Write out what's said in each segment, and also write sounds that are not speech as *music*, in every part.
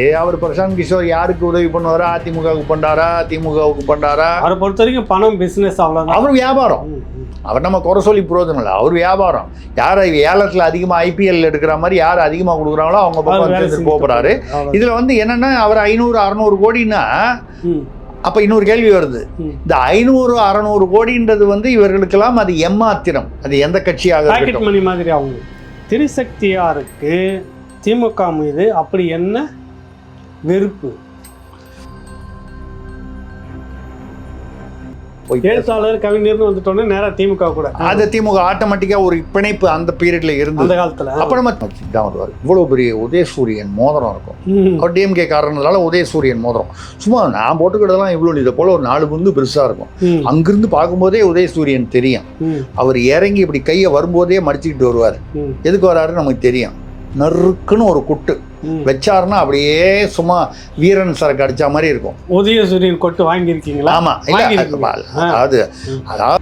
ஏ அவர் பிரசாந்த் கிஷோர் யாருக்கு உதவி பண்ணுவாரா? அதிமுகவுக்கு பண்ணாரா திமுகவுக்கு பண்ணாரா அவரை பொறுத்த வரைக்கும் பணம் பிசினஸ் அவ்வளவுதான். அவர் வியாபாரம். அவர் நம்ம குறை சொல்லி பிரயோஜனம் இல்லை. அவர் வியாபாரம். யார் ஏலத்தில் அதிகமாக ஐபிஎல் எடுக்கிற மாதிரி யார் அதிகமாக கொடுக்குறாங்களோ அவங்க பக்கம் சேர்ந்து போகிறாரு. இதில் வந்து என்னென்னா அவர் ஐநூறு அறநூறு கோடின்னா அப்போ இன்னொரு கேள்வி வருது. இந்த ஐநூறு அறநூறு கோடின்றது வந்து இவர்களுக்கெல்லாம் அது எம்மாத்திரம். அது எந்த கட்சியாக மணி மாதிரி அவங்க திருசக்தியாருக்கு திமுக மீது அப்படி என்ன வெறுப்பு எழுத்தாளர் கவிஞர்னு வந்துட்டோன்னே நேரா திமுக கூட. அது திமுக ஆட்டோமேட்டிக்காக ஒரு பிணைப்பு அந்த பீரியட்ல இருந்தது. அந்த காலத்துல அப்போ நம்ம தான் வருவார் இவ்வளோ பெரிய உதயசூரியன் மோதிரம் இருக்கும். அவர் டிஎம்கே காரணத்தால உதயசூரியன் மோதிரம். சும்மா நான் போட்டுக்கிட்டதெல்லாம் இவ்வளோ இதை போல ஒரு நாலு பங்கு பெருசாக இருக்கும். அங்கிருந்து பார்க்கும்போதே உதயசூரியன் தெரியும். அவர் இறங்கி இப்படி கையை வரும்போதே மடிச்சுக்கிட்டு வருவார். எதுக்கு வராருன்னு நமக்கு தெரியும். நறுக்குன்னு ஒரு குட்டு. வச்சாருன்னா அப்படியே சும்மா வீரன் சரக்கு அடிச்ச மாதிரி இருக்கும் உதயசூரியன் கொட்டு வாங்கியிருக்கீங்களா ஆமா இல்ல. அதாவது. அதாவது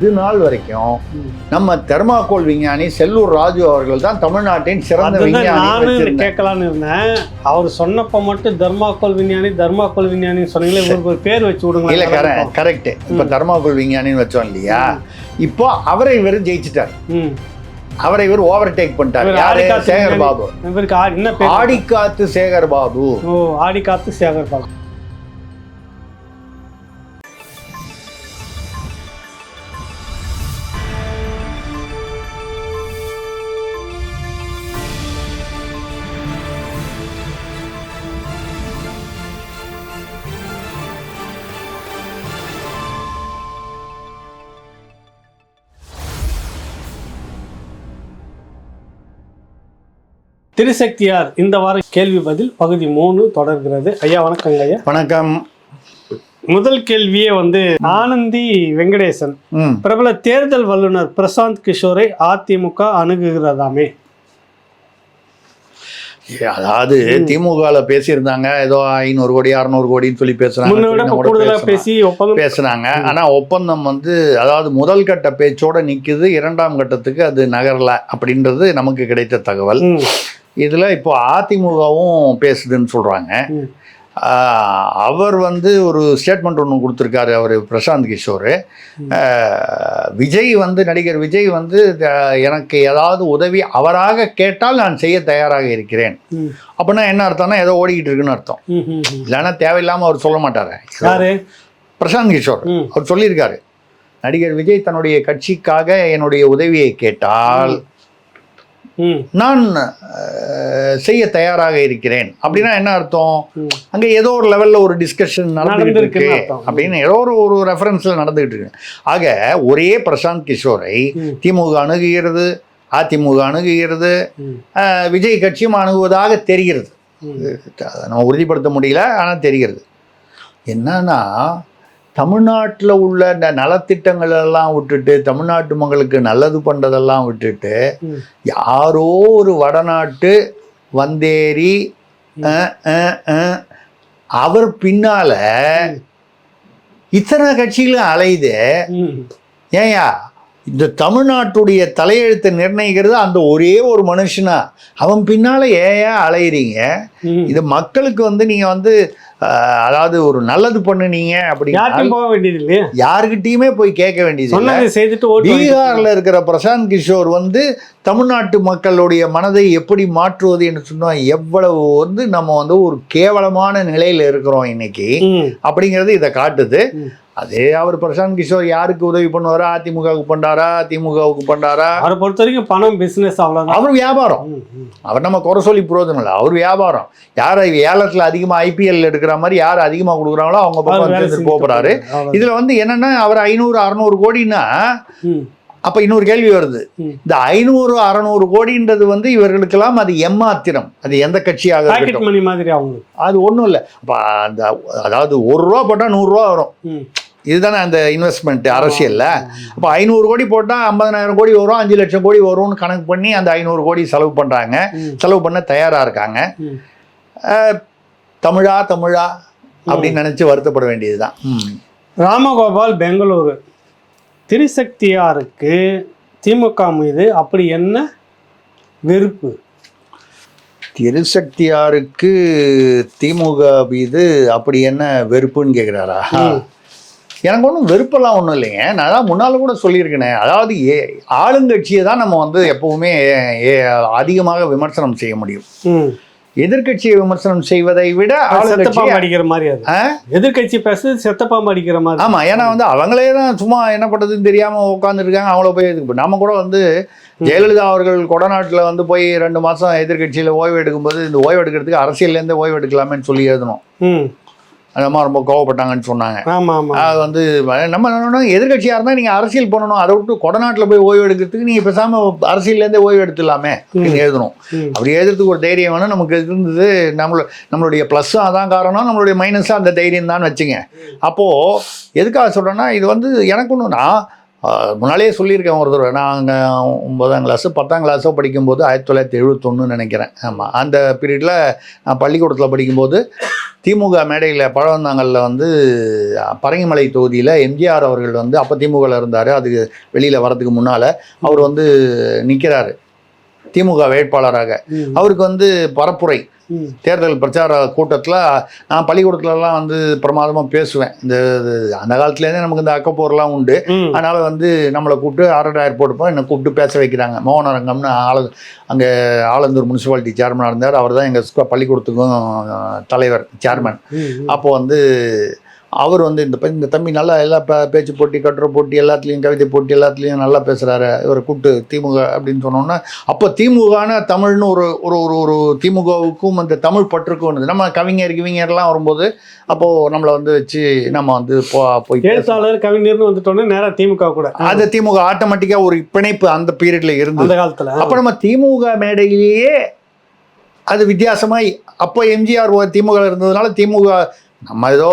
இது நாள் வரைக்கும். நம்ம தெர்மாக்கோல் விஞ்ஞானி செல்லூர் ராஜு அவர்கள் தான் தமிழ்நாட்டின் சிறந்த விஞ்ஞானி. கேட்கலான்னு இருந்தேன். அவர் சொன்னப்ப மட்டும் தர்மாக்கோல் விஞ்ஞானி தர்மாக்கோல் விஞ்ஞானி சொன்னீங்களே ஒரு பேர் வச்சு இல்ல விடுங்க கரெக்ட் இப்ப தெர்மாக்கோல் விஞ்ஞானின்னு வச்சோம் இல்லையா? இப்போ அவரை இவர் ஜெயிச்சிட்டார். அவரை இவர் ஓவர் டேக் பண்ணிட்டார் யாரு? ஆடிக்காத்து சேகர். பாபு. இவருக்கு ஆடிக்காத்து சேகர் பாபு. ஓ ஆடி காத்து சேகர் பாபு. திருசக்தியார் இந்த வாரம் கேள்வி பதில் பகுதி மூணு தொடர்கிறது. ஐயா வணக்கங்க ஐயா. வணக்கம். முதல் கேள்வியே வந்து ஆனந்தி வெங்கடேசன். பிரபல தேர்தல் வல்லுநர் பிரசாந்த் கிஷோரை அதிமுக அணுகுகிறதாமே? அதாவது திமுகல பேசியிருந்தாங்க. ஏதோ ஐநூறு கோடி அறுநூறு கோடின்னு சொல்லி பேசுறாங்க. பேசுனாங்க. ஆனா ஒப்பந்தம் வந்து அதாவது முதல் கட்ட பேச்சோட நிக்குது. இரண்டாம் கட்டத்துக்கு அது நகரல அப்படின்றது நமக்கு கிடைத்த தகவல். இதுல இப்போ அதிமுகவும் பேசுதுன்னு. ஆஹ், அவர் வந்து ஒரு ஸ்டேட்மெண்ட் ஒன்று கொடுத்துருக்காரு அவர் பிரசாந்த் கிஷோர். விஜய் வந்து நடிகர் விஜய் வந்து எனக்கு ஏதாவது உதவி அவராக கேட்டால் நான் செய்ய தயாராக இருக்கிறேன். அப்படின்னா என்ன அர்த்தம்னா ஏதோ ஓடிக்கிட்டு இருக்குன்னு அர்த்தம். இல்லைன்னா தேவையில்லாமல் அவர் சொல்ல மாட்டாரு. யாரு? பிரசாந்த் கிஷோர். அவர் சொல்லியிருக்காரு. நடிகர் விஜய் தன்னுடைய கட்சிக்காக என்னுடைய உதவியை கேட்டால் நான் செய்ய தயாராக இருக்கிறேன். அப்படின்னா என்ன அர்த்தம். அங்க ஏதோ ஒரு லெவல்ல ஒரு டிஸ்கஷன் நடந்துகிட்டு இருக்கு. அப்படின்னு ஏதோ ஒரு ஒரு ரெஃபரன்ஸ்ல நடந்துகிட்டு இருக்கு. ஆக ஒரே பிரசாந்த் கிஷோரை. திமுக அணுகுகிறது அதிமுக அணுகுகிறது விஜய் கட்சியும் அணுகுவதாக தெரிகிறது. நம்ம உறுதிப்படுத்த முடியல ஆனால் தெரிகிறது. என்னன்னா தமிழ்நாட்டில் உள்ள இந்த நலத்திட்டங்கள் எல்லாம் விட்டுட்டு தமிழ்நாட்டு மக்களுக்கு நல்லது பண்ணுறதெல்லாம் விட்டுட்டு. யாரோ ஒரு வடநாட்டு வந்தேரி அவர் பின்னால இத்தனை கட்சிகளும் அலையுது. ஏயா இந்த தமிழ்நாட்டுடைய தலையெழுத்தை நிர்ணயிக்கிறது அந்த ஒரே ஒரு மனுஷனா. அவன் பின்னால ஏயா அலையிறீங்க. இது மக்களுக்கு வந்து நீங்க வந்து அதாவது ஒரு நல்லது பண்ணுனீங்க அப்படின்னா யார்கிட்டயும் போக வேண்டியது இல்லையா? யாருக்கிட்டயுமே போய் கேட்க வேண்டியது செய்துட்டு பீகார்ல இருக்கிற பிரசாந்த் கிஷோர் வந்து தமிழ்நாட்டு மக்களுடைய மனதை எப்படி மாற்றுவது என்று சொன்னா எவ்வளவு வந்து நம்ம வந்து ஒரு கேவலமான நிலையில இருக்கிறோம் இன்னைக்கு அப்படிங்கிறது இதை காட்டுது. அதே அவர் பிரசாந்த் கிஷோர் யாருக்கு உதவி பண்ணுவாரா? அதிமுகவுக்கு பண்ணாரா திமுகவுக்கு பண்ணாரா அவரை பொறுத்த வரைக்கும் பணம் பிசினஸ் அவ்வளவுதான். அவர் வியாபாரம். அவர் நம்ம குறை சொல்லி பிரயோஜனம் இல்லை. அவர் வியாபாரம். யார் ஏலத்தில் அதிகமாக ஐபிஎல் எடுக்கிற மாதிரி யார் அதிகமாக கொடுக்குறாங்களோ அவங்க பக்கம் சேர்ந்து செஞ்சுட்டு போகிறாரு. இதில் வந்து என்னன்னா அவர் ஐநூறு அறநூறு கோடின்னா அப்போ இன்னொரு கேள்வி வருது. இந்த ஐநூறு அறநூறு கோடின்றது வந்து இவர்களுக்கெல்லாம் அது எம்மாத்திரம். அது எந்த கட்சியாக அது ஒன்றும் இல்லை. அப்போ அந்த அதாவது ஒரு ரூபா போட்டால் நூறுரூவா வரும். இதுதானே அந்த இன்வெஸ்ட்மெண்ட் அரசியல்ல? அப்போ ஐநூறு கோடி போட்டால் ஐம்பதனாயிரம் கோடி வரும் அஞ்சு லட்சம் கோடி வரும்னு கணக்கு பண்ணி அந்த ஐநூறு கோடி செலவு பண்ணுறாங்க செலவு பண்ண தயாராக இருக்காங்க. தமிழா தமிழா அப்படின்னு நினச்சி வருத்தப்பட வேண்டியது தான் ராமகோபால் பெங்களூரு. திருசக்தியாருக்கு திமுக மீது அப்படி என்ன வெறுப்பு? திருசக்தியாருக்கு திமுக மீது அப்படி என்ன வெறுப்புன்னு கேட்குறாரா. எனக்கு ஒன்றும் வெறுப்பெல்லாம் ஒன்றும் இல்லைங்க. நான் தான் முன்னால் கூட சொல்லியிருக்கேனே. அதாவது ஏ ஆளுங்கட்சியை தான் நம்ம வந்து எப்பவுமே அதிகமாக விமர்சனம் செய்ய முடியும். ம். எதிர்க்கட்சியை விமர்சனம் செய்வதை விட செத்தப்பாம்பு அடிக்கிற மாதிரி அது? எதிர்க்கட்சி பேசுறது செத்தப்பாம்பு அடிக்கிற மாதிரி. ஆமா ஏன்னா வந்து அவங்களே தான் சும்மா என்ன பண்றதுன்னு தெரியாம உட்காந்துருக்காங்க அவங்கள போய் இதுக்கு நம்ம கூட வந்து ஜெயலலிதா அவர்கள் கொடநாட்டில் வந்து போய் ரெண்டு மாசம் எதிர்க்கட்சியில ஓய்வு எடுக்கும்போது இந்த ஓய்வு எடுக்கிறதுக்கு அரசியல்லேருந்து ஓய்வு எடுக்கலாமேன்னு சொல்லி எழுதணும். அந்த மாதிரி ரொம்ப கோவப்பட்டாங்கன்னு சொன்னாங்க. அது வந்து நம்ம என்ன எதிர்கட்சியாக இருந்தால் நீங்கள் அரசியல் பண்ணணும். அதை விட்டு கொடநாட்டில் போய் ஓய்வு எடுக்கிறதுக்கு நீங்கள் பேசாமல் அரசியல்லேருந்தே ஓய்வு எடுத்துடலாமே அப்படின்னு எழுதணும். அப்படி எழுதுறதுக்கு ஒரு தைரியம் வேணும் நமக்கு இருந்தது. நம்மள நம்மளுடைய ப்ளஸ்ஸும் அதான் காரணம். நம்மளுடைய மைனஸும் அந்த தைரியம் தான் வச்சுங்க. அப்போது எதுக்காக சொல்கிறேன்னா இது வந்து எனக்கு ஒன்று நான் ஆஹ், முன்னாலேயே சொல்லியிருக்கேன் ஒரு தடவை. நாங்கள் ஒன்பதாம் கிளாஸு பத்தாம் கிளாஸோ படிக்கும்போது ஆயிரத்தி தொள்ளாயிரத்தி எழுபத்தொன்னு நினைக்கிறேன். ஆமாம் அந்த பீரியடில் நான் பள்ளிக்கூடத்தில் படிக்கும்போது திமுக மேடையில் பழவந்தாங்கல்ல வந்து பரங்கிமலை தொகுதியில் எம்ஜிஆர் அவர்கள் வந்து அப்போ திமுகவில் இருந்தார். அது வெளியில் வரதுக்கு முன்னால் அவர் வந்து நிற்கிறாரு திமுக வேட்பாளராக. அவருக்கு வந்து பரப்புரை. தேர்தல் பிரச்சார கூட்டத்தில் நான் பள்ளிக்கூடத்துலலாம் வந்து பிரமாதமாக பேசுவேன் இந்த இது அந்த காலத்துலேருந்தே நமக்கு இந்த அக்கப்போர்லாம் உண்டு. அதனால் வந்து நம்மளை கூப்பிட்டு ஆரடாயிரம் போட்டுப்போம் என்னை கூப்பிட்டு பேச வைக்கிறாங்க மோகனரங்கம்னு ஆள அங்கே ஆலந்தூர் முனிசிபாலிட்டி சேர்மனாக இருந்தார் அவர் தான் எங்கள் பள்ளிக்கூடத்துக்கும் தலைவர் சேர்மன் ம். அப்போ வந்து அவர் வந்து இந்த இந்த தம்பி நல்லா எல்லா பேச்சு போட்டி கட்டுரை போட்டி எல்லாத்துலேயும் கவிதை போட்டி எல்லாத்துலேயும் நல்லா பேசுகிறாரு இவரை கூப்பிட்டு திமுக அப்படின்னு சொன்னோன்னா அப்போ திமுகனா தமிழ்னு ஒரு ஒரு ஒரு ஒரு திமுகவுக்கும் அந்த தமிழ் பற்றுக்கும் இருந்தது நம்ம கவிஞர் கிவிஞர்லாம் வரும்போது அப்போது நம்மளை வந்து வச்சு நம்ம வந்து போ போய் எழுத்தாளர் கவிஞர்னு வந்துட்டோன்னே நேரா திமுக கூட. அது திமுக ஆட்டோமேட்டிக்காக ஒரு பிணைப்பு அந்த பீரியட்ல இருந்தது. அந்த காலத்துல. அப்போ நம்ம திமுக மேடையிலேயே அது வித்தியாசமாய் அப்போ எம்ஜிஆர் திமுக இருந்ததுனால திமுக நம்ம ஏதோ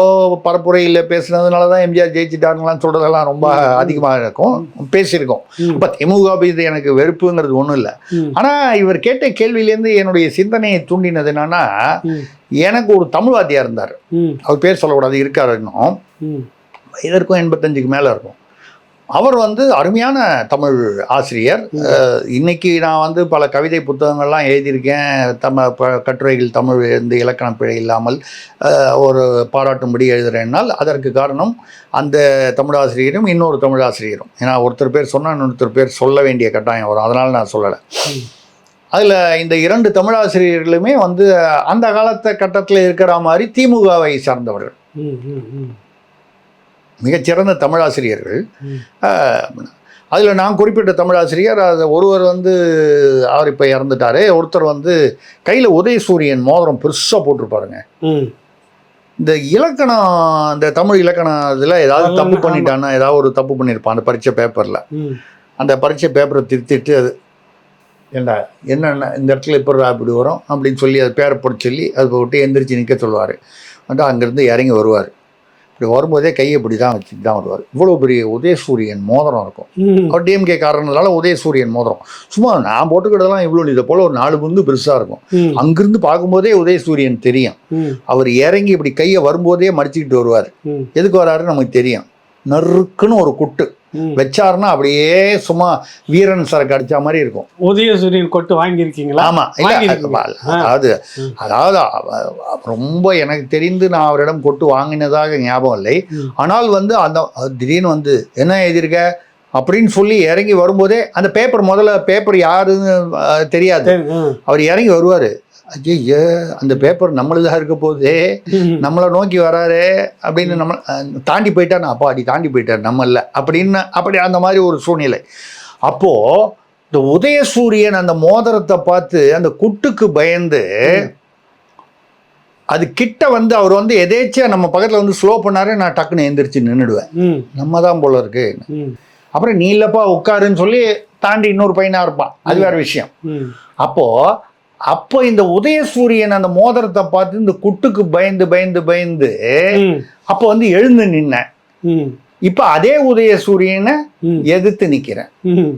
பரப்புரையில் பேசுனதுனால தான் எம்ஜிஆர் ஜெயிச்சிட்டாங்களான்னு சொல்றதெல்லாம் ரொம்ப அதிகமாக இருக்கும் பேசியிருக்கோம் ம். அப்போ திமுக மீது எனக்கு வெறுப்புங்கிறது ஒன்றும் இல்லை. ஆனால் இவர் கேட்ட கேள்வியிலேருந்து என்னுடைய சிந்தனையை தூண்டினது என்னன்னா. எனக்கு ஒரு தமிழ் வாத்தியார் இருந்தார். அவர் பேர் சொல்லக்கூடாது இருக்காரு இன்னும். இதற்கும் எண்பத்தஞ்சுக்கு மேலே இருக்கும் அவர் வந்து அருமையான தமிழ் ஆசிரியர். இன்னைக்கு நான் வந்து பல கவிதை புத்தகங்கள்லாம் எழுதியிருக்கேன். தம கட்டுரைகள் தமிழ் இந்த இலக்கண பிழை இல்லாமல் ஒரு பாராட்டும்படி எழுதுறேன்னால் அதற்கு காரணம் அந்த தமிழாசிரியரும் இன்னொரு தமிழாசிரியரும் ஏன்னா ஒருத்தர் பேர் சொன்னால் இன்னொருத்தர் பேர் சொல்ல வேண்டிய கட்டாயம் வரும். அதனால் நான் சொல்லலை. அதில் இந்த இரண்டு தமிழாசிரியர்களுமே வந்து அந்த காலத்த கட்டத்தில் இருக்கிற மாதிரி திமுகவை சார்ந்தவர்கள். மிகச்சிறந்த தமிழாசிரியர்கள். அதில் நான் குறிப்பிட்ட தமிழாசிரியர் அது ஒருவர் வந்து அவர் இப்போ இறந்துட்டாரு ஒருத்தர் வந்து கையில் உதயசூரியன் மோதிரம் பெருசாக போட்டிருப்பாருங்க. இந்த இலக்கணம் இந்த தமிழ் இலக்கணம் இதில் ஏதாவது தப்பு. பண்ணிட்டான்னா ஏதாவது ஒரு தப்பு பண்ணியிருப்பான் அந்த பரீட்சை பேப்பரில். அந்த பரீட்சை பேப்பரை திருத்திட்டு அது ஏண்டா என்னென்ன இந்த இடத்துல இப்போ அப்படி வரும் அப்படின்னு சொல்லி அது பேரை போட்டு சொல்லி அது விட்டு எந்திரிச்சு நிற்க சொல்லுவார் வந்து அங்கேருந்து இறங்கி வருவார் இப்படி வரும்போதே கையை இப்படி தான் வச்சுட்டு தான் வருவார் இவ்வளோ பெரிய உதயசூரியன் மோதிரம் இருக்கும். அவர் டிஎம்கே காரணனால உதயசூரியன் மோதிரம் சும்மா நான் போட்டுக்கிட்டதெல்லாம் இவ்வளோ இதை போல் ஒரு நாலு பந்து பெருசாக இருக்கும். அங்கிருந்து பார்க்கும்போதே உதயசூரியன் தெரியும். அவர் இறங்கி இப்படி கையை வரும்போதே மடிச்சுக்கிட்டு வருவார். எதுக்கு வராருன்னு நமக்கு தெரியும் நறுக்குன்னு ஒரு குட்டு. வச்சாருன்னா அப்படியே சும்மா வீரன் சரக்கு அடிச்ச மாதிரி இருக்கும் உதயசூரியன் கொட்டு வாங்கியிருக்கீங்களா ஆமா இல்ல வாங்கியிருக்கீங்க. அது- அதாவது. அதாவது ரொம்ப எனக்கு தெரிந்து நான் அவரிடம் கொட்டு வாங்கினதாக ஞாபகம் இல்லை. ஆனால் வந்து அந்த திடீர்னு வந்து என்ன எழுதியிருக்க அப்படின்னு சொல்லி இறங்கி வரும்போதே அந்த பேப்பர் முதல்ல பேப்பர் யாருன்னு தெரியாது. அவர் இறங்கி வருவார் ஐயோ அந்த பேப்பர் நம்மளுதாக இருக்க போதே. *laughs* நம்மளை நோக்கி வராரு அப்படின்னு நம்ம தாண்டி போயிட்டார் அப்பா அடி தாண்டி போயிட்டார் நம்ம இல்லை அப்படின்னு அப்படி அந்த மாதிரி ஒரு சூழ்நிலை அப்போது இந்த உதயசூரியன் அந்த மோதிரத்தை பார்த்து அந்த குட்டுக்கு பயந்து அது கிட்ட வந்து அவர் வந்து எதேச்சியா நம்ம பக்கத்தில் வந்து ஸ்லோ பண்ணாரு நான் டக்குன்னு எந்திரிச்சு நின்றுடுவேன். நம்ம தான் போல இருக்கு. அப்புறம் நீ இல்லப்பா உட்காருன்னு சொல்லி தாண்டி இன்னொரு பையனா இருப்பான் அது வேற விஷயம் ம். அப்போ இந்த உதயசூரியன் அந்த மோதிரத்தை பார்த்து இந்த குட்டுக்கு பயந்து பயந்து பயந்து. அப்போ வந்து எழுந்து நின்னேன். இப்போ அதே உதயசூரியனை. எதிர்த்து.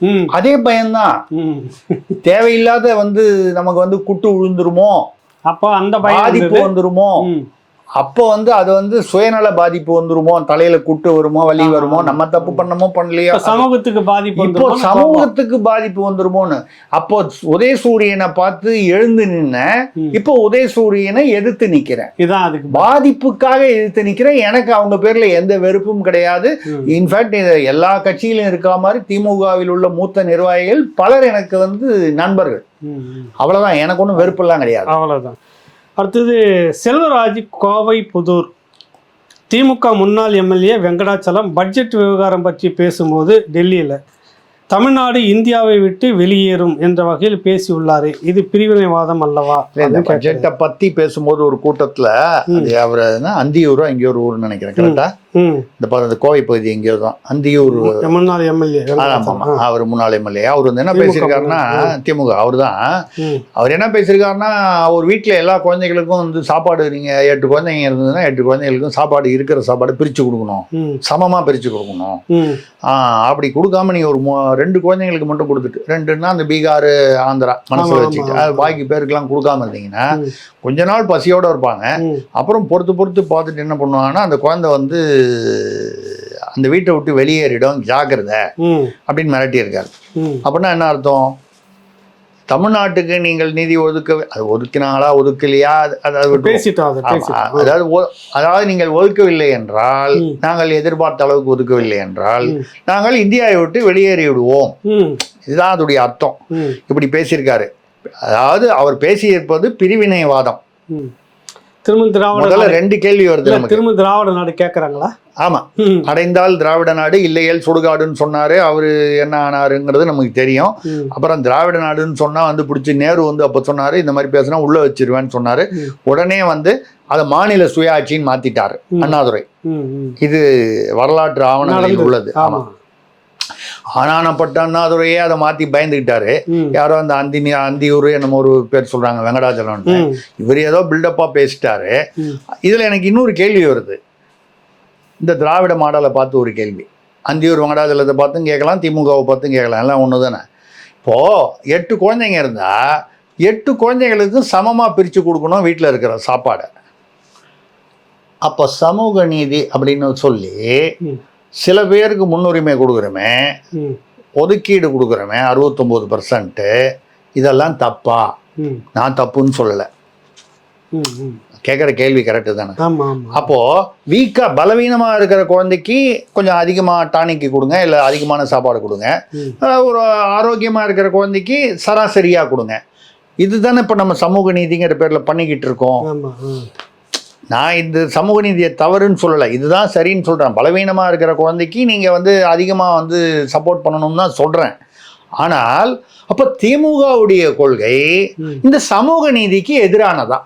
ம். அதே பயம்தான். தேவையில்லாத வந்து நமக்கு வந்து குட்டு விழுந்துருமோ அப்போ அந்த பயம் பாதிப்பு. வந்துருமோ. அப்போ வந்து அது வந்து சுயநல பாதிப்பு வந்துருமோ? தலையில குட்டு வருமோ? வலி வருமோ? நம்ம தப்பு பண்ணமோ பண்ணலையோ? சமூகத்துக்கு பாதிப்பு இப்போ? சமூகத்துக்கு பாதிப்பு வந்துருமோன்னு. அப்போ உதயசூரியனை பார்த்து எழுந்து நின்ன. இப்போ உதயசூரியனை எதிர்த்து நிக்கிறேன். இதான் அதுக்கு பாதிப்புக்காக எதிர்த்து நிக்கிறேன். எனக்கு அவங்க பேர்ல எந்த வெறுப்பும் கிடையாது. இன்ஃபேக்ட் எல்லா கட்சியிலும் இருக்க மாதிரி திமுகவில் உள்ள மூத்த நிர்வாகிகள் பலர் எனக்கு வந்து நண்பர்கள். அவ்வளவுதான். எனக்கு ஒன்றும் வெறுப்பெல்லாம் கிடையாது. அவ்வளவுதான். அடுத்தது செல்வராஜ் கோவை புதூர். திமுக முன்னாள் எம்எல்ஏ வெங்கடாச்சலம் பட்ஜெட் விவகாரம் பற்றி பேசும்போது டெல்லியில் தமிழ்நாடு இந்தியாவை விட்டு வெளியேறும் என்ற வகையில் பேசியுள்ளாரு. இது பிரிவினைவாதம் அல்லவா. பட்ஜெட்டை பத்தி பேசும்போது ஒரு கூட்டத்துல அவர் அந்தியூரோ எங்கேயோ ஒரு ஊர்னு நினைக்கிறேன் கரெக்டா ம் இந்த இந்த கோவை பகுதி எங்கேயோ தான். அந்தியூர். முன்னாள் எம்எல்ஏ. ஆமாம் அவர் முன்னாள் எம்எல்ஏ. அவர் வந்து என்ன பேசியிருக்காருன்னா திமுக. அவர் தான். அவர் என்ன பேசியிருக்காருன்னா அவர் வீட்டில் எல்லா குழந்தைகளுக்கும் வந்து சாப்பாடு நீங்கள் எட்டு குழந்தைங்க இருந்ததுன்னா எட்டு குழந்தைகளுக்கும் சாப்பாடு இருக்கிற சாப்பாடு பிரித்து கொடுக்கணும். சமமாக பிரித்து கொடுக்கணும். அப்படி கொடுக்காம நீங்கள் ஒரு ரெண்டு குழந்தைங்களுக்கு மட்டும் கொடுத்துட்டு ரெண்டுன்னா அந்த பீகார் ஆந்திரா மனசில் வச்சுக்கிட்டு. அது பாக்கி பேருக்கெல்லாம் கொடுக்காம இருந்தீங்கன்னா. கொஞ்ச நாள் பசியோடு இருப்பாங்க. அப்புறம் பொறுத்து பொறுத்து பார்த்துட்டு என்ன பண்ணுவாங்கன்னா அந்த குழந்தை வந்து அந்த வீட்டை விட்டு வெளியேறிடும் ஜாக்கிரதை அப்படின்னு மிரட்டியிருக்காரு. அப்படின்னா என்ன அர்த்தம்? தமிழ்நாட்டுக்கு நீங்கள் நிதி ஒதுக்க அது ஒதுக்கினாங்களா ஒதுக்கலையா? அது- அதாவது அதாவது நீங்கள் ஒதுக்கவில்லை என்றால். நாங்கள் எதிர்பார்த்த அளவுக்கு ஒதுக்கவில்லை என்றால். நாங்கள் இந்தியாவை விட்டு வெளியேறி விடுவோம் இதுதான் அதோடைய அர்த்தம். இப்படி பேசியிருக்காரு. அதாவது அவர் பேசியிருப்பது பிரிவினைவாதம். திரும்ப திராவிட ரெண்டு கேள்வி வருது திரும்ப திராவிட நாடு கேட்கறாங்களா ஆமா. அடைந்தால் திராவிட நாடு இல்லையேல் சுடுகாடுன்னு சொன்னாரு. அவரு என்ன ஆனாருங்கிறது நமக்கு தெரியும். அப்புறம் திராவிட நாடுன்னு சொன்னா வந்து பிடிச்சி நேரு வந்து அப்ப சொன்னாரு இந்த மாதிரி பேசினா உள்ள வச்சிருவேன்னு சொன்னாரு. உடனே வந்து அதை மாநில சுயாட்சின்னு மாத்திட்டாரு. அண்ணாதுரை. இது வரலாற்று ஆவணங்களில். உள்ளது. ஆமா. ஆமா ஆனானப்பட்ட அண்ணாதுரையே அதை மாத்தி பயந்துக்கிட்டாரு ம். யாரோ அந்த அந்தி அந்தியூர் என்னமோ ஒரு பேர் சொல்றாங்க வெங்கடாச்சலம் இவர் ஏதோ பில்டப்பா பேசிட்டாரு. இதுல எனக்கு இன்னொரு கேள்வி வருது. இந்த திராவிட மாடலை பார்த்து ஒரு கேள்வி. அந்தியூர் வெங்கடாச்சலத்தை பார்த்தும் கேட்கலாம் திமுகவை பார்த்தும் கேட்கலாம் எல்லாம் ஒன்று தானே இப்போ எட்டு குழந்தைங்க இருந்தா எட்டு குழந்தைங்களுக்கு சமமா பிரிச்சு கொடுக்கணும் வீட்டில் இருக்கிற சாப்பாடை. அப்போ சமூக நீதி அப்படின்னு சொல்லி. சில பேருக்கு முன்னுரிமை கொடுக்குறோமே ஒதுக்கீடு கொடுக்குறோமே அறுபத்தொம்போது பர்சன்ட்டு இதெல்லாம் தப்பா? நான் தப்புன்னு சொல்லலை. கேட்குற கேள்வி கரெக்டு தானே? ஆமா ஆமா. அப்போ வீக்கா பலவீனமா இருக்கிற குழந்தைக்கு கொஞ்சம் அதிகமா டானிக்கு கொடுங்க இல்ல அதிகமான சாப்பாடு கொடுங்க. ஒரு ஆரோக்கியமா இருக்கிற குழந்தைக்கு சராசரியா கொடுங்க. இதுதானே இப்ப நம்ம சமூக நீதிங்கிற பேர்ல பண்ணிக்கிட்டு இருக்கோம். நான் இந்த சமூக நீதியை தவறுன்னு சொல்லலை. இதுதான் சரின்னு சொல்றேன். பலவீனமா இருக்கிற குழந்தைக்கு நீங்க வந்து அதிகமா வந்து சப்போர்ட் பண்ணணும்னு தான் சொல்றேன். ஆனால் அப்ப திமுகவுடைய கொள்கை இந்த சமூக நீதிக்கு எதிரானதா?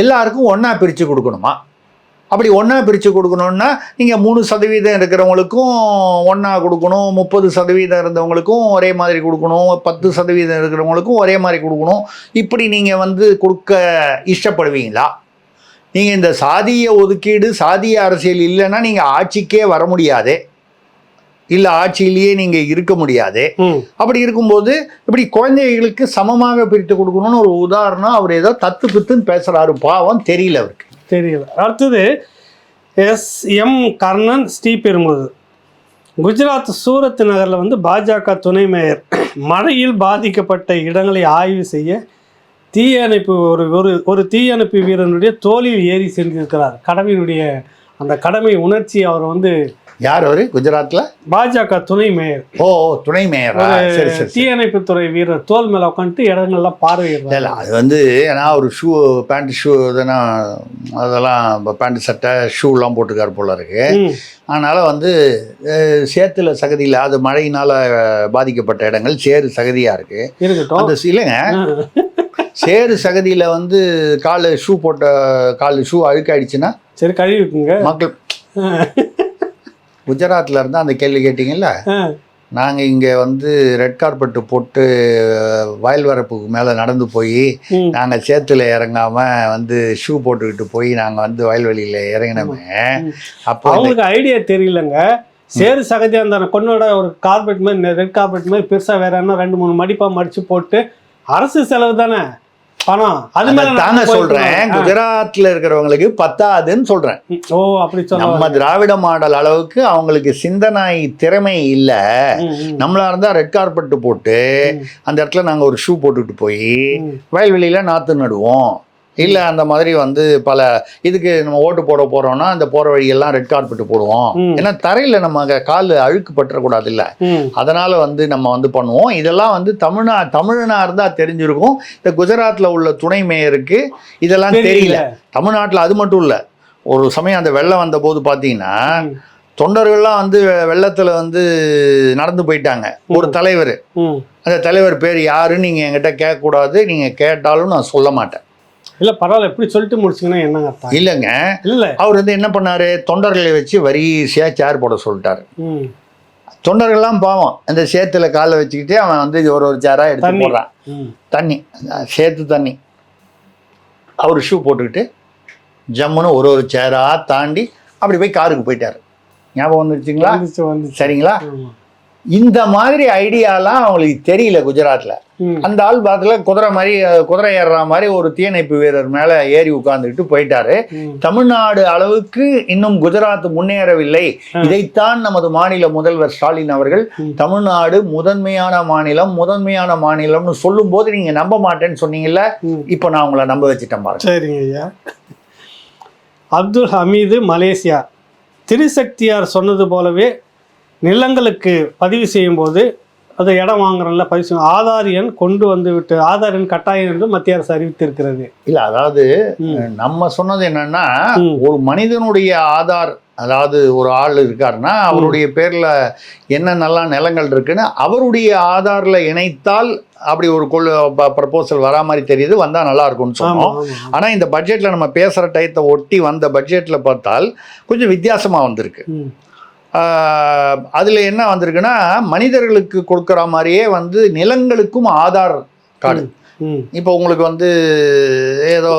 எல்லாருக்கும் ஒன்றா பிரித்து கொடுக்கணுமா? அப்படி ஒன்றா பிரித்து கொடுக்கணுன்னா நீங்கள் மூணு சதவீதம் இருக்கிறவங்களுக்கும் ஒன்றா கொடுக்கணும் முப்பது சதவீதம் இருந்தவங்களுக்கும் ஒரே மாதிரி கொடுக்கணும் பத்து சதவீதம் இருக்கிறவங்களுக்கும் ஒரே மாதிரி கொடுக்கணும். இப்படி நீங்கள் வந்து கொடுக்க இஷ்டப்படுவீங்களா? நீங்கள் இந்த சாதிய ஒதுக்கீடு சாதிய அரசியல் இல்லைன்னா நீங்கள் ஆட்சிக்கே வர முடியாதே. இல்லை ஆட்சியிலேயே நீங்கள் இருக்க முடியாதே. அப்படி இருக்கும்போது இப்படி குழந்தைகளுக்கு சமமாக பிரித்து கொடுக்கணும்னு ஒரு உதாரணம் அவர் ஏதோ தத்து பித்துன்னு பேசுறாரு. பாவம் தெரியல அவருக்கு. தெரியல. அடுத்தது எஸ். எம். கர்ணன் ஸ்ரீபெரும்புதூர் குஜராத் சூரத் நகரில் வந்து பாஜக துணை மேயர். மழையில் பாதிக்கப்பட்ட இடங்களை ஆய்வு செய்ய தீயணைப்பு ஒரு ஒரு ஒரு தீயணைப்பு வீரனுடைய தோளில் ஏறி சென்றிருக்கிறார். கடமையினுடைய அந்த கடமை உணர்ச்சி அவர் வந்து யார் அவரு? குஜராத்ல? பாஜக துணை மேயர். ஓ துணை மேயரா? சரி. தீயணைப்புத்துறை வீரர் தோல் மேல உட்காந்துட்டு இடங்கள்லாம் இல்ல அது வந்து ஏன்னா ஒரு ஷூ பேண்ட் ஷூ இதெல்லாம் அதெல்லாம் பேண்ட் சட்டை ஷூலாம் போட்டுக்காரு போல இருக்கு. அதனால வந்து சேத்துல சகதியில் அது மழையினால பாதிக்கப்பட்ட இடங்கள் சேறு சகதியா இருக்கு. அந்த இல்லைங்க. சேறு சகதியில வந்து கால் ஷூ போட்ட கால் ஷூ அழுக்காயிடுச்சுன்னா சரி கழுவிக்குங்க மக்கள் குஜராத்ல இருந்தா அந்த கேள்வி கேட்டீங்கல்ல? ஆ, நாங்க இங்க வந்து ரெட் கார்பெட் போட்டு வயல் வரப்புக்கு மேல நடந்து போய் ம், நாங்க சேத்துல இறங்காம வந்து ஷூ போட்டுக்கிட்டு போய் நாங்க வந்து வயல்வெளியில இறங்கினோமே. அப்போ அவங்களுக்கு ஐடியா தெரியலங்க. சேரு சகதியா இருந்தான கொன்னோட ஒரு கார்பெட் மாதிரி ரெட் கார்பெட் மாதிரி பெருசா வேற என்ன ரெண்டு மூணு மடிப்பா மடிச்சு போட்டு அரசு செலவு தானே. பணம் அது தாங்க சொல்றேன். குஜராத்ல இருக்கிறவங்களுக்கு பத்தாதுன்னு சொல்றேன். ஓ அப்படி நம்ம திராவிட மாடல் அளவுக்கு அவங்களுக்கு சிந்தனை திறமை இல்ல. நம்மளா இருந்தா ரெட் கார்பெட் போட்டு. அந்த இடத்துல நாங்க ஒரு ஷூ போட்டுட்டு போய். வயல்வெளியில நாத்து நடுவோம். இல்ல அந்த மாதிரி வந்து பல இதுக்கு நம்ம ஓட்டு போட போறோம்னா அந்த போற வழியெல்லாம் ரெட் கார்பெட் போடுவோம். ஏன்னா தரையில நம்ம அங்க கால் அழுக்கு பற்றக்கூடாது இல்ல அதனால வந்து நம்ம வந்து பண்ணுவோம். இதெல்லாம் வந்து தமிழ்நா தமிழனா இருந்தா தெரிஞ்சிருக்கும். இந்த குஜராத்ல உள்ள துணை மேயருக்கு இதெல்லாம் தெரியல. தமிழ்நாட்டுல அது மட்டும் இல்ல. ஒரு சமயம் அந்த வெள்ளம் வந்த போது பாத்தீங்கன்னா ம், தொண்டர்கள்லாம் வந்து வெள்ளத்துல வந்து நடந்து போயிட்டாங்க. ஒரு தலைவர். அந்த தலைவர் பேர் யாருன்னு நீங்க என்கிட்ட கேட்கக்கூடாது. நீங்க கேட்டாலும் நான் சொல்ல மாட்டேன். இல்ல பரவாயில்ல எப்படி சொல்லிட்டு முடிச்சீங்கன்னா என்னங்க இல்லைங்க. இல்ல. அவர் வந்து என்ன பண்ணாரு? தொண்டர்களை வச்சு வரிசையா சேர் போட சொல்லிட்டாரு. தொண்டர்கள்லாம் பாவம். அந்த சேத்துல காலை வச்சுக்கிட்டு அவன் வந்து ஒரு ஒரு சேரா எடுத்து. போடுறான். தண்ணி. சேத்து தண்ணி. அவர் ஷூ போட்டுக்கிட்டு ஜம்முன்னு ஒரு ஒரு சேரா தாண்டி அப்படி போய் காருக்கு போயிட்டாரு. ஞாபகம் வந்துருச்சுங்களா? சரிங்களா. இந்த மாதிரி ஐடியாலாம் அவங்களுக்கு தெரியல குஜராத்ல. அந்த ஆள் பாத்துல குதிரை மாதிரி குதிரை ஏறுற மாதிரி ஒரு தீயணைப்பு வீரர் மேல ஏறி உட்கார்ந்துக்கிட்டு போயிட்டாரு. தமிழ்நாடு அளவுக்கு இன்னும் குஜராத் முன்னேறவில்லை. இதைத்தான் நமது மாநில முதல்வர் ஸ்டாலின் அவர்கள். தமிழ்நாடு முதன்மையான மாநிலம் முதன்மையான மாநிலம்னு சொல்லும் போது நீங்க நம்ப மாட்டேன்னு சொன்னீங்கல்ல. இப்போ நான் உங்களை நம்ப வச்சுட்டேன் பாருங்க. சரிங்க ஐயா. அப்துல் ஹமீது மலேசியா. திரிசக்தியார் சொன்னது போலவே நிலங்களுக்கு பதிவு செய்யும்போது அது இடம் வாங்குறோம்ல பதிவு செய்யும் ஆதார் எண் கொண்டு வந்து விட்டு ஆதார் எண் கட்டாயம் என்று மத்திய அரசு அறிவித்திருக்கிறது. இல்ல அதாவது. நம்ம சொன்னது என்னன்னா. ஒரு மனிதனுடைய ஆதார் அதாவது ஒரு ஆள் இருக்காருன்னா அவருடைய பேர்ல என்னென்னலாம் நிலங்கள் இருக்குன்னு அவருடைய ஆதார்ல இணைத்தால் அப்படி ஒரு கொள் ப்ரப்போசல் வரா மாதிரி தெரியுது வந்தா நல்லா இருக்கும்னு சொன்னோம். ஆமா ஆனா இந்த பட்ஜெட்ல நம்ம பேசுற டயத்தை ஒட்டி வந்த பட்ஜெட்ல பார்த்தால் கொஞ்சம் வித்தியாசமா வந்திருக்கு. அதுல என்ன வந்திருக்குன்னா மனிதர்களுக்கு கொடுக்குற மாதிரியே வந்து நிலங்களுக்கும் ஆதார் கார்டு. இப்போ உங்களுக்கு வந்து ஏதோ